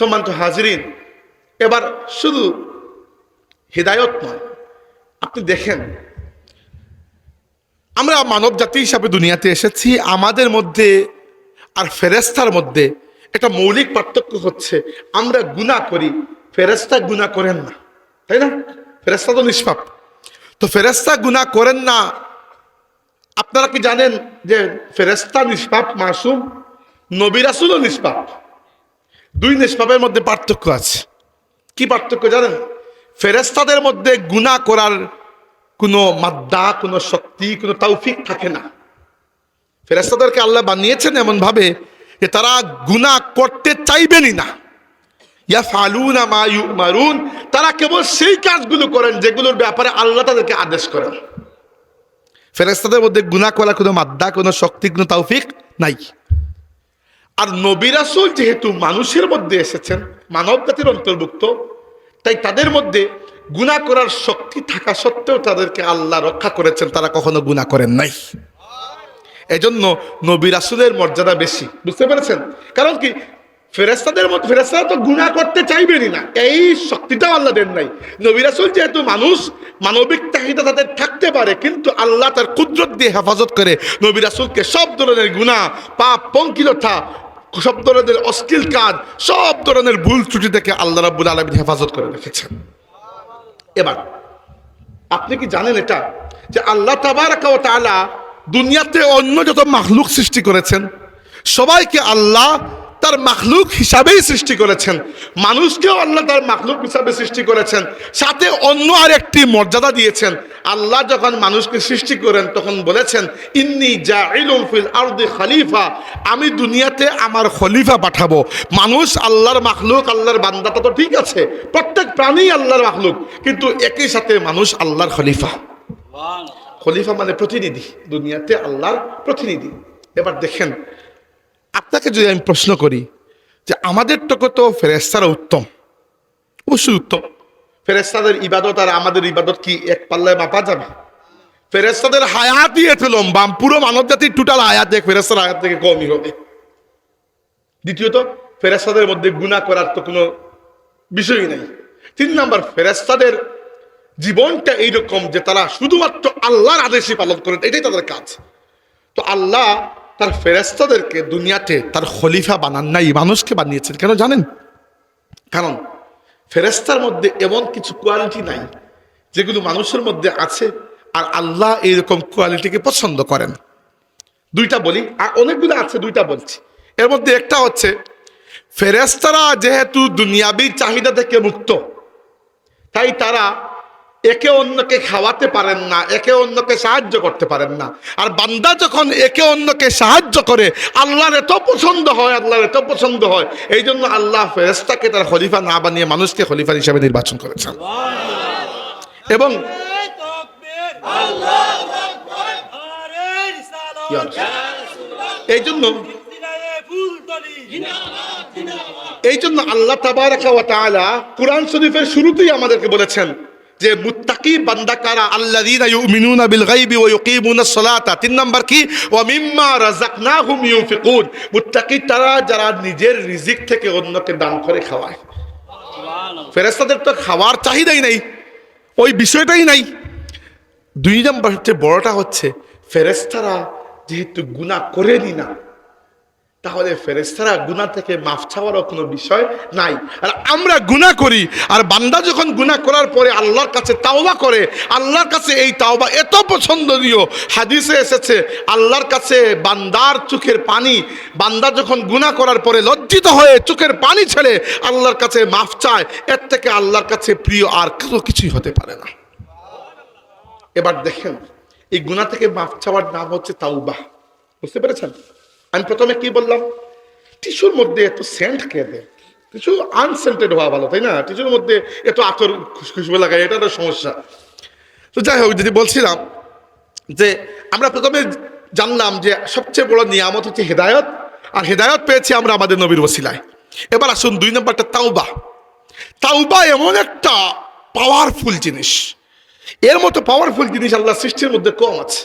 সম্মানিত হাজরিন, এবার শুধু হৃদায়ত নয় আপনি দেখেন, আমরা মানব জাতি হিসাবে দুনিয়াতে এসেছি, আমাদের মধ্যে আর ফেরেস্তার মধ্যে একটা মৌলিক পার্থক্য হচ্ছে, আমরা গুণা করি ফেরেস্তা গুণা করেন না। তাই না? ফেরেস্তা তো নিষ্পাপ। তো ফেরেস্তা গুণা করেন না, আপনারা কি জানেন যে ফেরেস্তা নিষ্পাপ, মাসুম? নবিরাসুলও নিষ্পাপ। দুই নিষ্পাপের মধ্যে পার্থক্য আছে। কি পার্থক্য জানেন? ফেরেস্তাদের মধ্যে গুণা করার কোনো মাদ্দা, কোনো শক্তি, কোনো তৌফিক থাকে না। ফেরেস্তাদেরকে আল্লাহ বানিয়েছেন এমন ভাবে যে তারা গুণা করতে চাইবেনই না। ইয়া ফালুনা মা মারুন তারা কেবল সেই কাজগুলো করেন যেগুলোর ব্যাপারে আল্লাহ তাদেরকে আদেশ করেন। ফেরেস্তাদের মধ্যে গুণা করার কোনো মাদ্দা, কোনো শক্তি, কোনো তৌফিক নাই। আর নবিরাসুল যেহেতু মানুষের মধ্যে এসেছেন মানব জাতির অন্তর্ভুক্ত, তাই তাদের মধ্যে গুণা করার শক্তি থাকা সত্ত্বেও তাদেরকে আল্লাহ রক্ষা করেছেন, তারা কখনো গুণা করেন নাই। এজন্য নবী রাসুলের মর্যাদা বেশি, বুঝতে পেরেছেন? কারণ কি ফেরেস্তাদের মধ্যে ফেরেস্তারা তো গুণা করতে চাইবেনই না, এই শক্তিটাও আল্লাহ দেন নাই। নবী রাসুল যেহেতু মানুষ, মানবিক চাহিদা তাদের থাকতে পারে, কিন্তু আল্লাহ তার কুদরত দিয়ে হেফাজত করে নবী রাসুলকে সব ধরনের গুণা পাপ, পঙ্কিলতা সব ধরনের অশ্লীল কাজ, সব ধরনের ভুল ত্রুটি থেকে আল্লাহ রাবুল আলমী হেফাজত করে রেখেছেন। এবার, আপনি কি জানেন এটা? যে আল্লাহ তাবারাকা ওয়া তাআলা দুনিয়াতে অন্য যত মাহলুক সৃষ্টি করেছেন, সবাইকে আল্লাহ তার মাখলুক হিসাবেই সৃষ্টি করেছেন। মানুষকেও আল্লাহ তার মাখলুক হিসাবে সৃষ্টি করেছেন। সাথে অন্য আরেকটি মর্যাদা দিয়েছেন। আল্লাহ যখন মানুষকে সৃষ্টি করেন তখন বলেছেন ইন্নি জাইলুম ফিল আরদি খলিফা আমি দুনিয়াতে আমার খলিফা পাঠাবো। মানুষ আল্লাহর মাখলুক আল্লাহর বান্দাটা তো ঠিক আছে। প্রত্যেক প্রাণী আল্লাহর মাখলুক কিন্তু একই সাথে মানুষ আল্লাহর খলিফা। খলিফা মানে প্রতিনিধি। দুনিয়াতে আল্লাহর প্রতিনিধি। এবার দেখেন আপনাকে যদি আমি প্রশ্ন করি যে আমাদের টুকু তো ফেরেস্তারা উত্তম, অবশ্যই উত্তম। ফেরেস্তাদের ইবাদত আর আমাদের ইবাদত কি এক পাল্লায় মাপা যাবে? ফেরেস্তাদের হায়াতই এত লম্বা, পুরো মানব জাতির টোটাল হায়াত এক ফেরেস্তার হায়াত থেকে কমই হবে। দ্বিতীয়ত ফেরেস্তাদের মধ্যে গুণা করার তো কোনো বিষয়ই নাই। তিন নম্বর ফেরেস্তাদের জীবনটা এইরকম যে তারা শুধুমাত্র আল্লাহর আদেশই পালন করেন, এটাই তাদের কাজ। তো আল্লাহ তার ফেরেস্তাদেরকে দুনিয়াতে তার খলিফা বানান নাই, মানুষকে বানিয়েছেন। কেন জানেন? কারণ ফেরেস্তার মধ্যে এমন কিছু কোয়ালিটি নাই, যেগুলো মানুষের মধ্যে আছে আর আল্লাহ এইরকম কোয়ালিটিকে পছন্দ করেন। দুইটা বলি, আর অনেকগুলো আছে, দুইটা বলছি। এর মধ্যে একটা হচ্ছে ফেরেস্তারা যেহেতু দুনিয়াবি চাহিদা থেকে মুক্ত, তাই তারা একে অন্যকে খাওয়াতে পারেন না, একে অন্যকে সাহায্য করতে পারেন না। আর বান্দা যখন একে অন্যকে সাহায্য করে, আল্লাহর এত পছন্দ হয়, আল্লাহর এত পছন্দ হয় এই জন্য আল্লাহ ফেরেস্তাকে তার খলিফা না বানিয়ে মানুষকে খলিফা হিসাবে নির্বাচন করেছেন। এবং এই জন্য এই জন্য আল্লাহ তাবারাকা ওয়া তাআলা কুরআন শরীফের শুরুতেই আমাদেরকে বলেছেন যে মুত্তাকি বান্দা কারা? আল্লাযীনা ইউমিনুনা বিল গায়বি ওয়া ইউকিমুনাস সালাতা। তিন নাম্বার কি? ওয়া মিম্মা রাযাকনাহুম ইউনফিকুন। মুত্তাকি তারা যারা নিজের রিজিক থেকে অন্যকে দান করে খাওয়ায়। ফেরেশতাদের তো খাওয়ার চাহিদাই নাই। ওই বিষয়টাই নাই। দুই নম্বর হচ্ছে বড়টা হচ্ছে ফেরেস্তারা যেহেতু গুণা করেনি না তাহলে ফেরেস্তারা গুণা থেকে মাফ চাওয়ারও কোনো বিষয় নাই। আর আমরা গুণা করি, আর বান্দা যখন গুণা করার পরে আল্লাহর কাছে তাওবা করে, আল্লাহর কাছে এই তাওবা এত পছন্দনীয়। হাদিসে এসেছে, আল্লাহর কাছে বান্দার চোখের পানি, বান্দা যখন গুণা করার পরে লজ্জিত হয়ে চোখের পানি ছেড়ে আল্লাহর কাছে মাফ চায়, এর থেকে আল্লাহর কাছে প্রিয় আর কোনো কিছুই হতে পারে না। এবার দেখেন, এই গুণা থেকে মাফ চাওয়ার নাম হচ্ছে তাওবা। বুঝতে পেরেছেন? আমি প্রথমে কি বললাম? টিস্যুর মধ্যে এত সেন্ট কে দেয়? আনসেন্টেড হওয়া ভালো, তাই না? টিস্যুর মধ্যে এত আতর খুশবু লাগায়, এটা একটা সমস্যা। তো যাই হোক, যদি বলছিলাম যে আমরা প্রথমে জানলাম যে সবচেয়ে বড় নিয়ামত হচ্ছে হেদায়ত, আর হেদায়ত পেয়েছি আমরা আমাদের নবীর ওসিলায়। এবার আসুন দুই নম্বরটা, তাওবা। তাওবা এমন একটা পাওয়ারফুল জিনিস। এর মতো পাওয়ারফুল জিনিস আল্লাহ সৃষ্টির মধ্যে কম আছে।